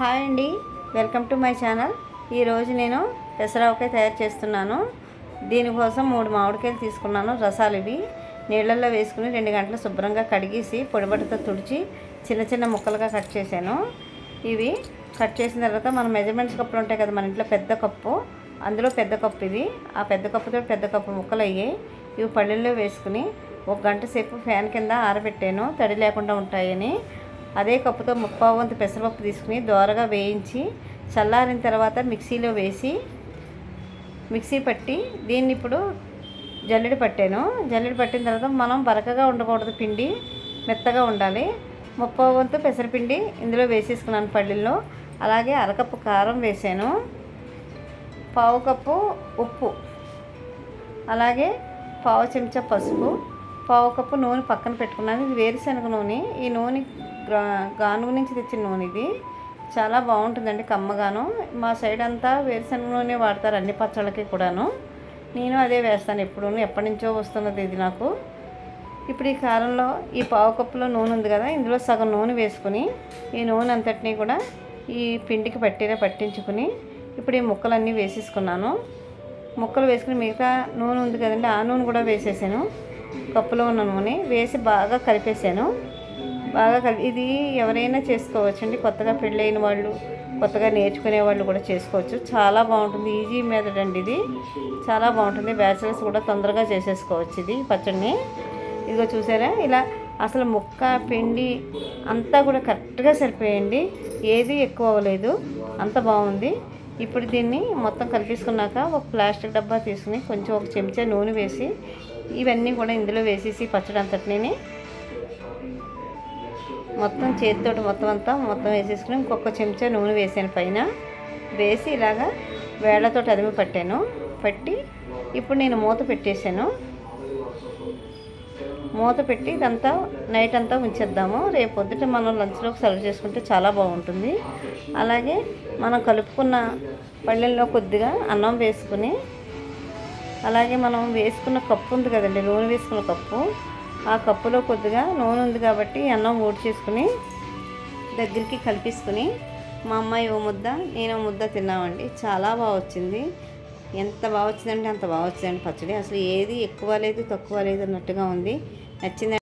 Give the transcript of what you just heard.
Hi అండి. Welcome to my channel. ఈరోజు నేను పెసరవకాయ తయారు చేస్తున్నాను. దీనికోసం మూడు మామిడికాయలు తీసుకున్నాను రసాలు ఇవి. నీళ్ళల్లో వేసుకుని రెండు గంటలు శుభ్రంగా కడిగేసి పొడిబట్టతో తుడిచి చిన్న చిన్న ముక్కలుగా కట్ చేశాను. ఇవి కట్ చేసిన తర్వాత మన మెజర్మెంట్స్ కప్పులు ఉంటాయి కదా మన ఇంట్లో పెద్ద కప్పు. అందులో పెద్ద కప్పు ఇది ఆ పెద్ద కప్పుతో పెద్ద కప్పు ముక్కలు అయ్యాయి ఇవి పళ్ళల్లో వేసుకుని ఒక గంట సేపు ఫ్యాన్ కింద ఆరబెట్టాను. తడి లేకుండా ఉంటాయని. అదే కప్పుతో ముప్పావు వంతు పెసరపప్పు తీసుకుని దోరగా వేయించి చల్లారిన తర్వాత మిక్సీలో వేసి మిక్సీ పట్టి దీన్ని ఇప్పుడు జల్లెడ పట్టాను. జల్లెడ పట్టిన తర్వాత మనం బరకగా ఉండకూడదు పిండి మెత్తగా ఉండాలి. ముప్పావు వంతు పెసరపిండి ఇందులో వేసేసుకున్నాను పళ్ళిల్లో అలాగే అరకప్పు కారం వేసాను. పావు కప్పు ఉప్పు. అలాగే పావు చెంచా పసుపు. పావు కప్పు నూనె పక్కన పెట్టుకున్నాను. ఇది వేరుశనగ నూనె. ఈ నూనె గానుగు నుంచి తెచ్చిన నూనె ఇది. చాలా బాగుంటుందండి కమ్మగాను. మా సైడ్ అంతా వేరుశనగ నూనె వాడతారు అన్ని పచ్చళ్ళకి కూడాను. నేను అదే వేస్తాను ఎప్పుడు. ఎప్పటి నుంచో వస్తున్నది ఇది నాకు. ఇప్పుడు ఈ కారంలో ఈ పావు కప్పులో నూనె ఉంది కదా ఇందులో సగం నూనె వేసుకుని ఈ నూనె అంతటినీ కూడా ఈ పిండికి పట్టిన పట్టించుకుని ఇప్పుడు ఈ ముక్కలన్నీ వేసేసుకున్నాను. ముక్కలు వేసుకుని మిగతా నూనె ఉంది కదండి ఆ నూనె కూడా వేసేసాను. కప్పులో ఉన్న నూనె వేసి బాగా కలిపేసాను. బాగా కలిపి ఇది ఎవరైనా చేసుకోవచ్చండి. కొత్తగా పెళ్ళైన వాళ్ళు కొత్తగా నేర్చుకునే వాళ్ళు కూడా చేసుకోవచ్చు. చాలా బాగుంటుంది. ఈజీ మెథడ్ అండి ఇది. చాలా బాగుంటుంది. బ్యాచిలర్స్ కూడా తొందరగా చేసేసుకోవచ్చు ఇది పచ్చడిని. ఇదిగో చూసారా? ఇలా అసలు ముక్క పిండి అంతా కూడా కరెక్ట్గా సరిపోయండి. ఏది ఎక్కువ అవ్వలేదు. అంత బాగుంది. ఇప్పుడు దీన్ని మొత్తం కలిపేసుకున్నాక ఒక ప్లాస్టిక్ డబ్బా తీసుకుని కొంచెం ఒక చెంచా నూనె వేసి ఇవన్నీ కూడా ఇందులో వేసేసి పచ్చడి అంతటిని మొత్తం చేతితోటి మొత్తం అంతా మొత్తం వేసేసుకుని ఇంకొక చెంచా నూనె వేసాను పైన. వేసి ఇలాగా వేళ్ళతో అదిమి పట్టాను. పట్టి ఇప్పుడు నేను మూత పెట్టేశాను. మూత పెట్టి ఇదంతా నైట్ అంతా ఉంచేద్దాము. రేపు పొద్దుట మనం లంచ్లోకి సర్వ్ చేసుకుంటే చాలా బాగుంటుంది. అలాగే మనం కలుపుకున్న పళ్ళెల్లో కొద్దిగా అన్నం వేసుకుని అలాగే మనం వేసుకున్న కప్పు ఉంది కదండి నూనె వేసుకున్న కప్పు. ఆ కప్పులో కొద్దిగా నూనె ఉంది కాబట్టి అన్నం ఓడి చేసుకుని దగ్గరికి కలిపేసుకుని మా అమ్మాయి ఓ ముద్ద నేను ఓ ముద్ద తిన్నామండి. చాలా బాగా వచ్చింది. ఎంత బాగా వచ్చిందంటే అంత బాగా వచ్చిందండి పచ్చడి. అసలు ఏది ఎక్కువ లేదు తక్కువ లేదు అన్నట్టుగా ఉంది. నచ్చిందండి